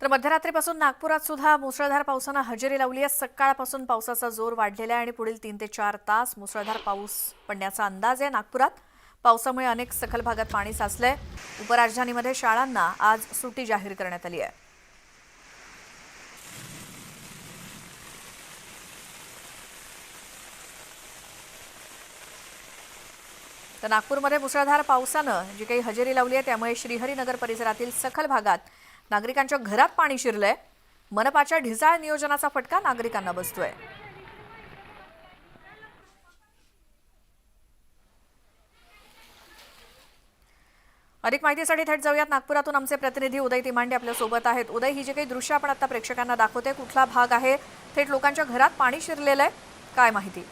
तर मध्यरात्रीपासून नागपुरात सुद्धा मुसळधार पावसानं हजेरी लावली आहे. सकाळपासून पावसाचा जोर वाढलेला आहे आणि पुढील तीन ते चार तास मुसळधार पाऊस पडण्याचा अंदाज आहे नागपुरात. पावसामुळे अनेक सखल भागात पाणी साचलंय. उपराजधानीमध्ये शाळांना आज सुट्टी जाहीर करण्यात आली आहे. तर नागपूरमध्ये मुसळधार पावसानं जी काही हजेरी लावली आहे त्यामुळे श्रीहरीनगर परिसरातील सखल भागात नागरिकांच्या घरात पाणी शिरलंय. मनपाच्या ढिसाळ नियोजनाचा फटका नागरिकांना बसतोय. अधिक माहितीसाठी थेट जाऊयात. नागपुरातून आमचे प्रतिनिधी उदय तिमांडे आपल्यासोबत आहेत. उदय ही जी काही दृश्य आपण आता प्रेक्षकांना दाखवते कुठला भाग आहे? थेट लोकांच्या घरात पाणी शिरलेलं आहे. काय माहिती?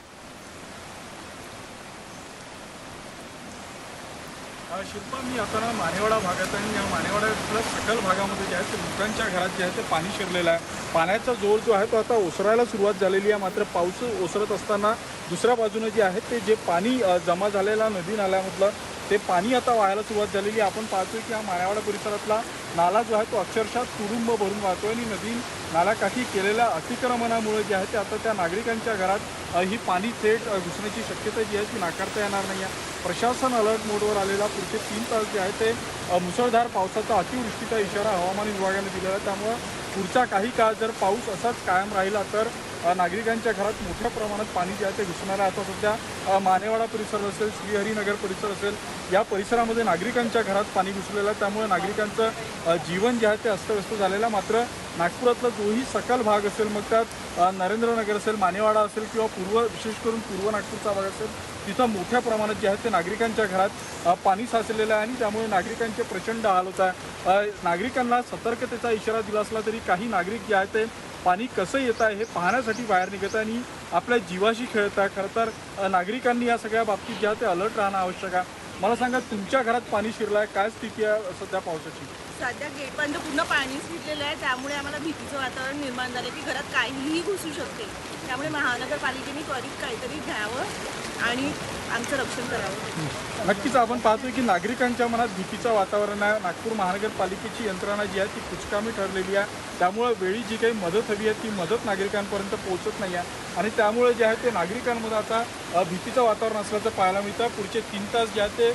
शिल्पा मी आता ना मानेवाडा भागात आहे आणि या मानेवाड्यातल्या सकल भागामध्ये जे आहे ते लोकांच्या घरात जे आहे ते पाणी शिरलेलं आहे. पाण्याचा जोर जो आहे तो आता ओसरायला सुरुवात झालेली आहे. मात्र पाऊस ओसरत असताना दुसऱ्या बाजूने जे आहे ते जे पाणी जमा झालेला नदी नाल्यामधलं ते पाणी आता वाहायला सुरुवात झालेली आपण पाहतोय की हा मानेवाडा परिसरातला नाला जो आहे तो अक्षरशः तुडुंब भरून वाहतोय आणि नदी नाल्याकाठी केलेल्या अतिक्रमणामुळे जे आहे ते आता त्या नागरिकांच्या घरात ही पाणी थेट घुसण्याची शक्यता जी आहे ती नाकारता येणार नाही आहे. प्रशासन अलर्ट मोडवर आलेला पुढचे तीन तास जे आहे ते मुसळधार पावसाचा अतिवृष्टीचा इशारा हवामान विभागाने दिलेला आहे. त्यामुळं पुढचा काही काळ जर पाऊस असाच कायम राहिला तर नागरिकांच्या घरात मोठ्या प्रमाणात पाणी जे आहे ते घुसणार आहे. आता सध्या मानेवाडा परिसर असेल श्रीहरीनगर परिसर असेल या परिसरामध्ये नागरिकांच्या घरात पाणी घुसलेलं आहे. त्यामुळे नागरिकांचं जीवन जे आहे ते अस्तव्यस्त झालेलं आहे. मात्र नागपुरातला जोही सकल भाग असेल मग त्यात नरेंद्रनगर असेल मानेवाडा असेल किंवा पूर्व विशेष करून पूर्व नागपूरचा भाग असेल तिथं मोठ्या प्रमाणात जे आहे ते नागरिकांच्या घरात पाणी साचलेलं आहे. आणि त्यामुळे नागरिकांचे प्रचंड हाल होत आहे. नागरिकांना सतर्कतेचा इशारा दिला असला तरी काही नागरिक जे आहे ते पाणी कसं येत आहे हे पाहण्यासाठी बाहेर निघत आहे आणि आपल्या जीवाशी खेळत आहे. खरं तर नागरिकांनी या सगळ्या बाबतीत ज्या ते अलर्ट राहणं आवश्यक आहे. मला सांगा तुमच्या घरात पाणी शिरलं आहे काय स्थिती आहे सध्या पावसाची? सध्या गेटपर्यंत पूर्ण पाणी शिरलेलं आहे. त्यामुळे आम्हाला भीतीचं वातावरण निर्माण झालं की घरात काहीही घुसू शकते. त्यामुळे महानगरपालिकेने त्वरित काहीतरी घ्यावं आणि आमचं रक्षण करावं. नक्कीच आपण पाहतोय की नागरिकांच्या मनात भीतीचं वातावरण आहे. नागपूर महानगरपालिकेची यंत्रणा जी आहे ती कुचकामी ठरलेली आहे. त्यामुळे वेळी जी काही मदत हवी आहे ती मदत नागरिकांपर्यंत पोहोचत नाही आहे. आणि त्यामुळे जे आहे ते नागरिकांमध्ये आता भीतीचं वातावरण असल्याचं पाहायला मिळतं. पुढचे तीन तास जे आहे ते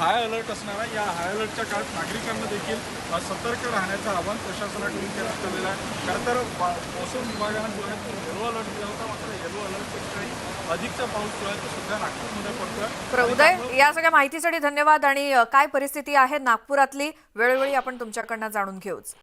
हाय अलर्ट असणार आहे. या हाय अलर्टच्या काळात नागरिकांना देखील सतर्क राहण्याचं आवाहन प्रशासनाकडून करण्यात आलेलं आहे. खरं तर मौसम विभागानं जो आहे तो येलो अलर्ट दिला होता मात्र येलो अलर्टपेक्षाही अधिकचा पाऊस जो आहे तो सध्या नागपूरमध्ये पडतोय. तर आणि उदय या सगळ्या माहितीसाठी धन्यवाद आणि काय परिस्थिती आहे नागपुरातली वेळोवेळी आपण तुमच्याकडनं जाणून घेऊच.